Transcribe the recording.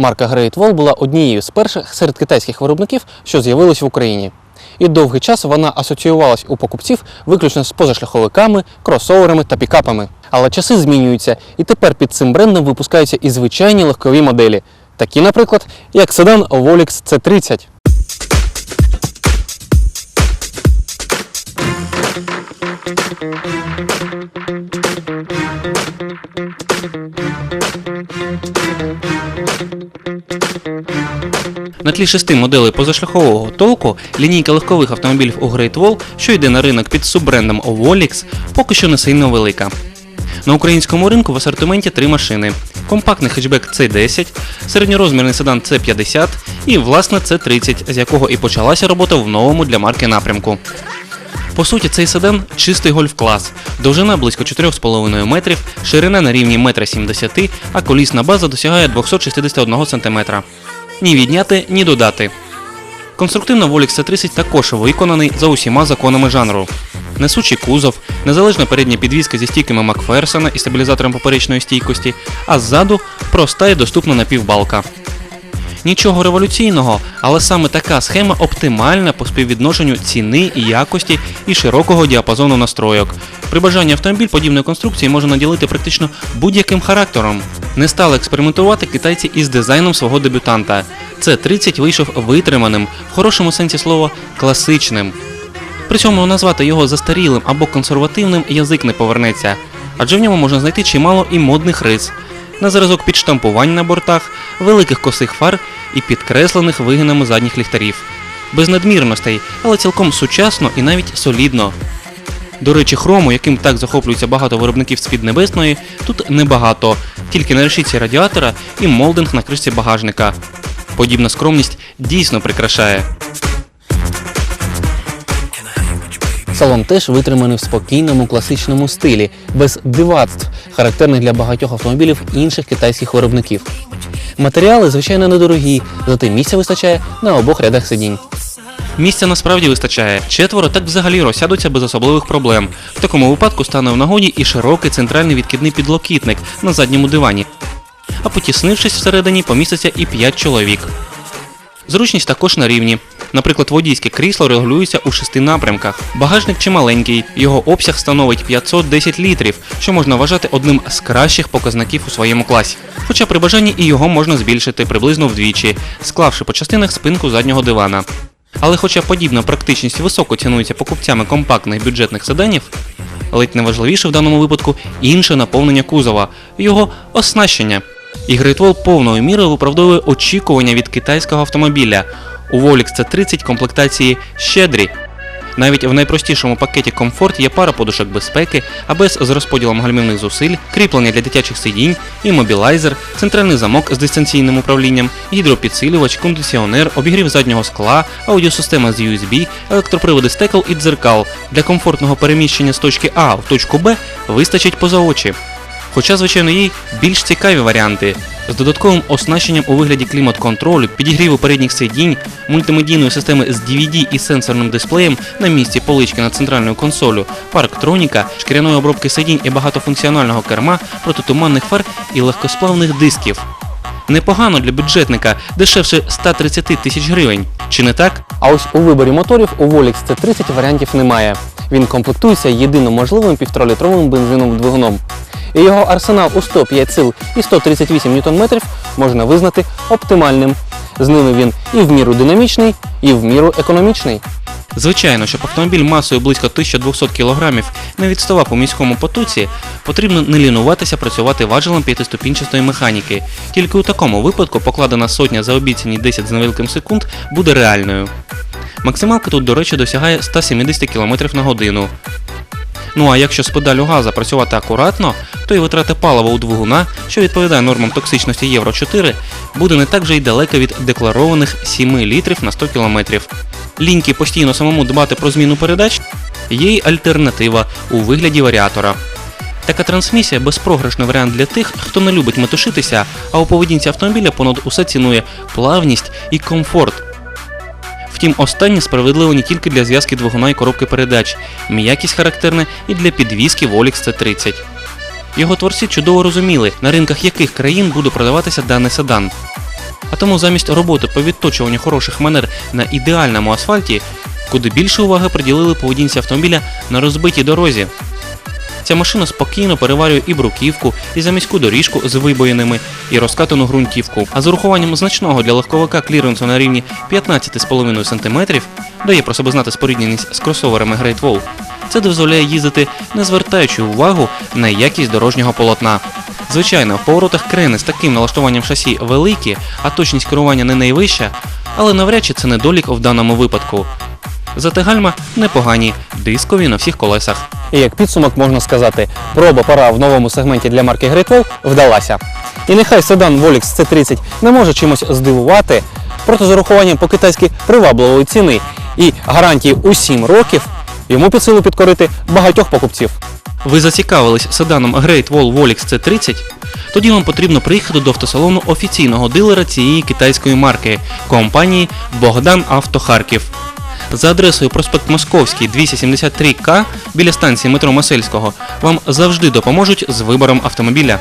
Марка Great Wall була однією з перших серед китайських виробників, що з'явились в Україні. І довгий час вона асоціювалась у покупців виключно з позашляховиками, кросоверами та пікапами. Але часи змінюються, і тепер під цим брендом випускаються і звичайні легкові моделі, такі, наприклад, як седан Volix C30. На тлі шести моделей позашляхового толку лінійка легкових автомобілів у Great Wall, що йде на ринок під суббрендом Volix, поки що не сильно велика. На українському ринку в асортименті три машини: компактний хетчбек C10, середньорозмірний седан C50 і власне C30, з якого і почалася робота в новому для марки напрямку. По суті, цей седан чистий гольф-клас, довжина близько 4,5 метрів, ширина на рівні 1,70 м, а колісна база досягає 261 см. Ні відняти, ні додати. Конструктивно Volix C30 також виконаний за усіма законами жанру. Несучий кузов, незалежна передня підвізка зі стійками Макферсона і стабілізатором поперечної стійкості, а ззаду проста і доступна напівбалка. Нічого революційного, але саме така схема оптимальна по співвідношенню ціни якості і широкого діапазону настройок. При бажанні автомобіль подібної конструкції може наділити практично будь-яким характером. Не стали експериментувати китайці із дизайном свого дебютанта. Це 30 вийшов витриманим, в хорошому сенсі слова класичним. При цьому назвати його застарілим або консервативним язик не повернеться, адже в ньому можна знайти чимало і модних рис. На зразок підштампувань на бортах, великих косих фар і підкреслених вигинами задніх ліхтарів. Без надмірностей, але цілком сучасно і навіть солідно. До речі, хрому, яким так захоплюється багато виробників з Піднебесної, тут небагато, тільки на решітці радіатора і молдинг на кришці багажника. Подібна скромність дійсно прикрашає. Салон теж витриманий в спокійному класичному стилі, без дивацтв, характерних для багатьох автомобілів інших китайських виробників. Матеріали, звичайно, недорогі, зате місця вистачає на обох рядах сидінь. Місця насправді вистачає. Четверо так взагалі розсядуться без особливих проблем. В такому випадку стане в нагоді і широкий центральний відкидний підлокітник на задньому дивані. А потіснившись всередині, поміститься і 5 чоловік. Зручність також на рівні. Наприклад, водійське крісло регулюється у шести напрямках. Багажник чималенький, його обсяг становить 510 літрів, що можна вважати одним з кращих показників у своєму класі. Хоча при бажанні і його можна збільшити приблизно вдвічі, склавши по частинах спинку заднього дивана. Але хоча подібна практичність високо цінується покупцями компактних бюджетних седанів, ледь найважливіше в даному випадку інше наповнення кузова, його оснащення. І Great повною мірою виправдовує очікування від китайського автомобіля. У Volix C30 комплектації щедрі. Навіть в найпростішому пакеті комфорт є пара подушок безпеки, АБС з розподілом гальмівних зусиль, кріплення для дитячих сидінь, іммобілайзер, центральний замок з дистанційним управлінням, гідропідсилювач, кондиціонер, обігрів заднього скла, аудіосистема з USB, електроприводи стекол і дзеркал. Для комфортного переміщення з точки А в точку Б вистачить поза очі. Хоча, звичайно, є більш цікаві варіанти з додатковим оснащенням у вигляді клімат-контролю, підігріву передніх сидінь, мультимедійної системи з DVD і сенсорним дисплеєм на місці полички над центральною консолю, парктроніка, шкіряної обробки сидінь і багатофункціонального керма, протитуманних фар і легкосплавних дисків. Непогано для бюджетника, дешевше 130 тисяч гривень. Чи не так? А ось у виборі моторів у Volix C30 варіантів немає. Він комплектується єдино можливим 1,5-літровим бензиновим двигуном. І його арсенал у 105 сил і 138 Нм можна визнати оптимальним. З ними він і в міру динамічний, і в міру економічний. Звичайно, щоб автомобіль масою близько 1200 кг не відставав у міському потоці, потрібно не лінуватися працювати важелем п'ятиступінчастої механіки. Тільки у такому випадку покладена сотня за обіцяні 10 з невеликим секунд буде реальною. Максималка тут, до речі, досягає 170 км на годину. Ну а якщо з педалю газа працювати акуратно, то і витрата палива у двигуна, що відповідає нормам токсичності Євро 4, буде не так же й далеко від декларованих 7 літрів на 100 км. Ліньки постійно самому дбати про зміну передач є й альтернатива у вигляді варіатора. Така трансмісія безпрограшний варіант для тих, хто не любить метушитися, а у поведінці автомобіля понад усе цінує плавність і комфорт. Втім, останнє справедливо не тільки для зв'язки двигуна і коробки передач, м'якість характерна і для підвізки Volix C30. Його творці чудово розуміли, на ринках яких країн буде продаватися даний седан. А тому замість роботи по відточуванню хороших манер на ідеальному асфальті, куди більше уваги приділили поведінці автомобіля на розбитій дорозі. Ця машина спокійно переварює і бруківку, і заміську доріжку з вибоїнами, і розкатану ґрунтівку. А з урахуванням значного для легковика кліренсу на рівні 15,5 см дає про себе знати спорідненість з кросоверами Great Wall. Це дозволяє їздити, не звертаючи увагу на якість дорожнього полотна. Звичайно, в поворотах крени з таким налаштуванням шасі великі, а точність керування не найвища, але навряд чи це недолік в даному випадку. Зате гальма непогані, дискові на всіх колесах. І як підсумок можна сказати, проба пора в новому сегменті для марки Great Wall вдалася. І нехай седан Volix C30 не може чимось здивувати, проте з урахуванням по-китайськи привабливої ціни і гарантії у 7 років йому під силу підкорити багатьох покупців. Ви зацікавились седаном Great Wall Volix C30? Тоді вам потрібно приїхати до автосалону офіційного дилера цієї китайської марки компанії Богдан Авто Харків. За адресою проспект Московський 273К біля станції метро Масельського вам завжди допоможуть з вибором автомобіля.